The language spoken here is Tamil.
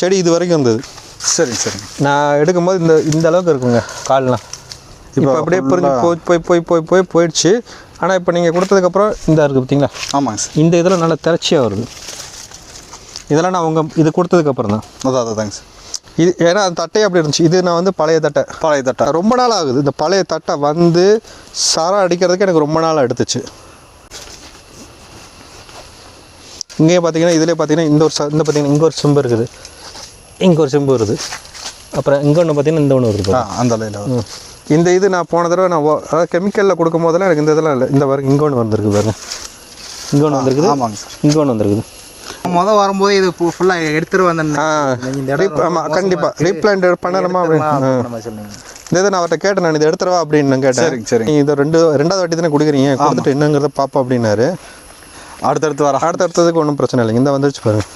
செடி இது வரைக்கும் இருந்தது சரிங்க சரிங்க நான் எடுக்கும்போது இந்த இந்த அளவுக்கு இருக்குங்க கால்லாம். இப்போ அப்படியே புரிஞ்சு போய் போய் போய் போய் போய் போயிடுச்சு. ஆனால் இப்போ நீங்கள் கொடுத்ததுக்கப்புறம் இந்த இருக்குது பார்த்தீங்களா? ஆமாங்க சார். இந்த இதில் நல்லா திரச்சியாக வருது. இதெல்லாம் நான் உங்கள் இது கொடுத்ததுக்கப்புறம் தான். அதான் அதாங்க சார். இது ஏன்னா அந்த தட்டையே அப்படி இருந்துச்சு. இது நான் வந்து பழைய தட்டை. பழைய தட்டை. ரொம்ப நாள் ஆகுது. இந்த பழைய தட்டை வந்து சரம் அடிக்கிறதுக்கு எனக்கு ரொம்ப நாள் எடுத்துச்சு. இங்கேயே பார்த்தீங்கன்னா இதிலே பார்த்தீங்கன்னா இந்த ஒரு இந்த பார்த்தீங்கன்னா இங்கே ஒரு செம்பு இருக்குது. இங்கே ஒரு செம்பு வருது. அப்புறம் இங்கே ஒன்று பார்த்தீங்கன்னா இந்த ஒன்று வருது அந்த லைனில். இந்த இது நான் போன தடவை நான் அதாவது கெமிக்கலில் கொடுக்கும் போதெல்லாம் எனக்கு இந்த இதெல்லாம் இல்லை. இந்த பாருங்க இங்கே ஒன்று வந்திருக்கு பாருங்க இங்கே ஒன்று வந்திருக்குது. ஆமாங்க சார். இங்கே ஒன்று வந்திருக்குது. முத வரும்போது இது ஃபுல்லாக எடுத்துட்டு வந்தேன். ஆ இந்த ரீப் ஆமாம் கண்டிப்பாக ரீப்ளான்ட் பண்ணணுமா அப்படின்னு. இந்த இதை நான் அவர்கிட்ட கேட்டேன் நான் இதை எடுத்துறவா அப்படின்னு நான் கேட்டேன். நீ இதை ரெண்டு ரெண்டாவது வாட்டி தானே குடிக்கிறீங்க. கொடுத்துட்டு என்னங்கிறத பாப்பா அப்படின்னாரு. அடுத்தடுத்து வர அடுத்த அடுத்ததுக்கு ஒன்றும் பிரச்சனை இல்லைங்க. இந்த வந்துருச்சு பாருங்க.